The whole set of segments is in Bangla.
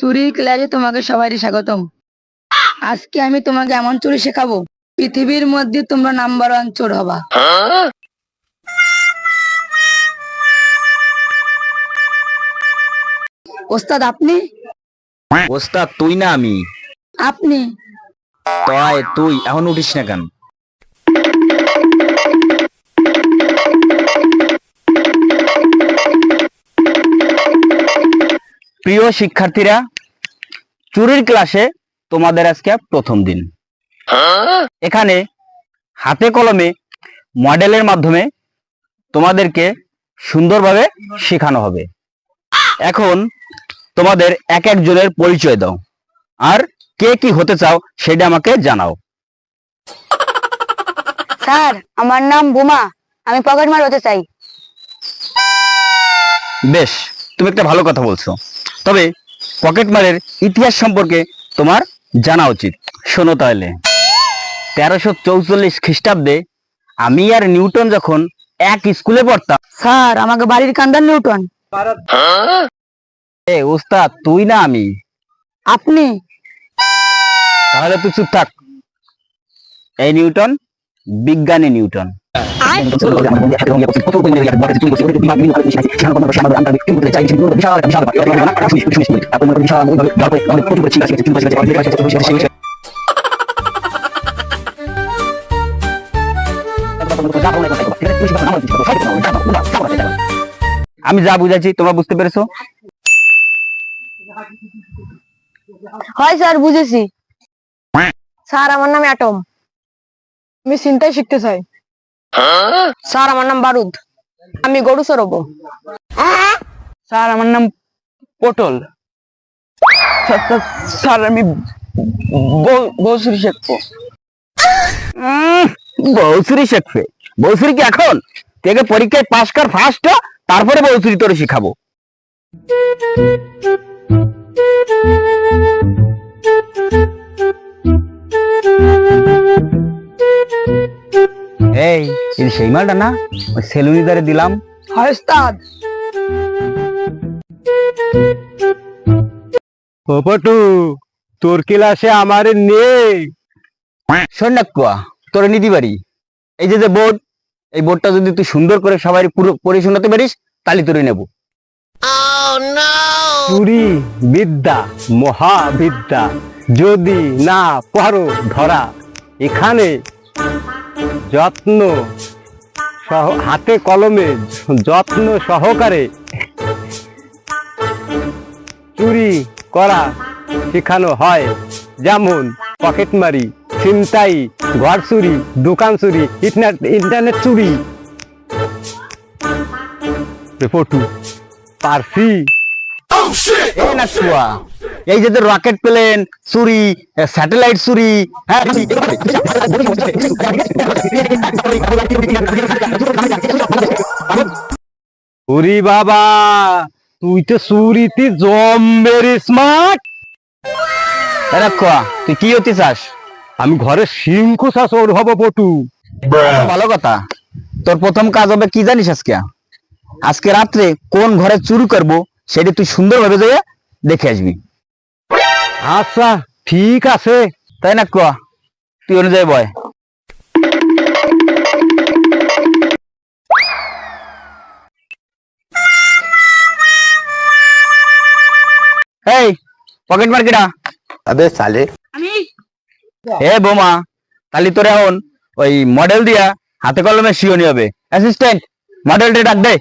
চুরির ক্লাসে তোমাকে সবারই স্বাগতম। আজকে আমি তোমাকে এমন চুরি শেখাবো পৃথিবীর মধ্যে তোমরা নাম্বার ওয়ান চোর হবা। ওস্তাদ আপনি? ওস্তাদ তুই না আমি। আপনি? তয় তুই এখন উঠিস না কেন? প্রিয় শিক্ষার্থীরা চুরির ক্লাসে তোমাদের আজকে প্রথম দিন। এখানে হাতে কলমে মডেলের মাধ্যমে তোমাদেরকে সুন্দরভাবে শেখানো হবে। এখন তোমাদের এক একজনের পরিচয় দাও। আর কে কি হতে চাও সেটা আমাকে জানাও। স্যার আমার নাম বুমা। আমি পকেট মার হতে চাই। বেশ তুমি একটা ভালো কথা বলছো। তবে পকেট মারের ইতিহাস সম্পর্কে তোমার জানা উচিত। শোনো তাহলে। তেরোশো চৌচল্লিশ খ্রিস্টাব্দে আমি আর নিউটন যখন এক স্কুলে পড়তাম। স্যার আমাকে বাড়ির কান্দার নিউটন। এ উস্তাদ তুই না আমি। আপনি? তাহলে তুই চুপ থাক। এই নিউটন বিজ্ঞানী নিউটন। আমি যা বুঝাচ্ছি তোমরা বুঝতে পেরেছ হয় স্যার বুঝেছি স্যার আমার নাম অ্যাটম আমি চিন্তাই শিখতে চাই স্যার আমার নাম বারুদ। আমি গরু সরবো স্যার আমার নাম পটল। স্যার, আমি বৌসুরি শেখবো। বৌসুরি শেখবে। বৌসুরি কি এখন? থেকে পরীক্ষায় পাশ কর ফার্স্ট তারপরে বৌসুরি তোরে শিখাবো। এই এই সেই মালটা না ওই সেলুনিদারে দিলাম। হয় তোর ক্লাসে আমার নেই। শোন না কুয়া তোর নিতে পারি এই যে যে বোর্ড এই বোর্ডটা যদি তুই সুন্দর করে সবাই পুরো পড়ে শোনাতে পারিস তাহলে তোরে নেব। চুরি বিদ্যা মহাবিদ্যা যদি না পারো ধরা এখানে যত্ন সহ হাতে কলমে যত্ন সহকারে চুরি করা শেখানো হয়। যেমন পকেটমারি ছিনতাই ঘর চুরি দোকান চুরি ইন্টারনেট ইন্টারনেট চুরি। রিপোর্টু পারসি এই না এই যে রকেট প্লেন চুরি স্যাটেলাইট চুরি হ্যাঁ ওরে বাবা তুই তো চুরিতে জম্বের স্মার্ট তুই কি হতে চাস আমি ঘরে সিংকুসা চোর হব পটু ভালো কথা তোর প্রথম কাজ হবে কি জানিস আজকে আজকে রাত্রে কোন ঘরে চুরি করব সেটা তুই সুন্দরভাবে যেয়ে দেখে আসবি আচ্ছা ঠিক আছে। তাই না ক তুই অনুযায়ী বয়। এই পকেট মার্কেটা আবে সালে। আমি? হে বোমা তালি তোরে এখন ওই মডেল দিয়া হাতে কলমে শিওনি হবে। অ্যাসিস্ট্যান্ট মডেলটা ডাক দে।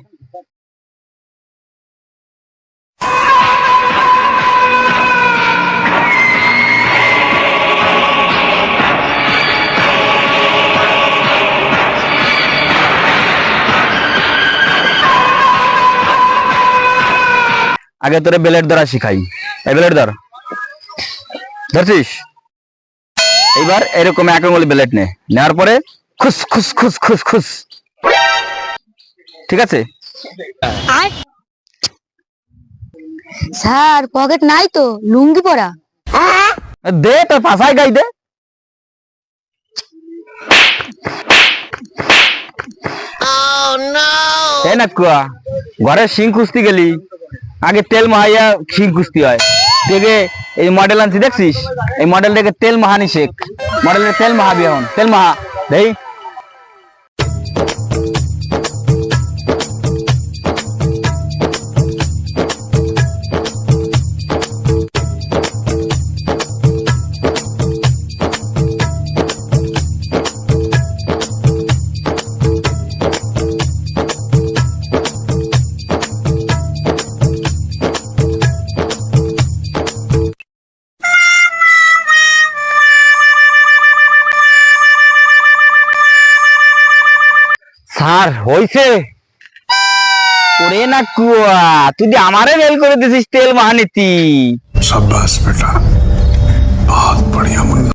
আগে তোরে বেলের ধরা শিখাই। এই বেলের ধর ধরছিস? এইবার এরকম এক আঙুল বেলেট নে। নেওয়ার পরে খুস খুস খুস খুস খুস। ঠিক আছে? স্যার পকেট নাই তো লুঙ্গি পরা। দে তোর পাশায় গাই দে। না কুয়া ঘরে শিং খুঁজতে গেলি। আগে তেল মাহাইয়া শিখ কুস্তি হয়। দেখে এই মডেল আনছি, দেখছিস? এই মডেল দেখে তেল মাহানি শেখ। মডেলের তেল মাহাবি এখন। তেল মাহা, দেই। আর হইছে? ওরে না কুয়া, তুই আমারে মেল করে দিছিস তেল মাহানিতি। সাব্বাস বেটা বহুত বড়িয়া মুন্না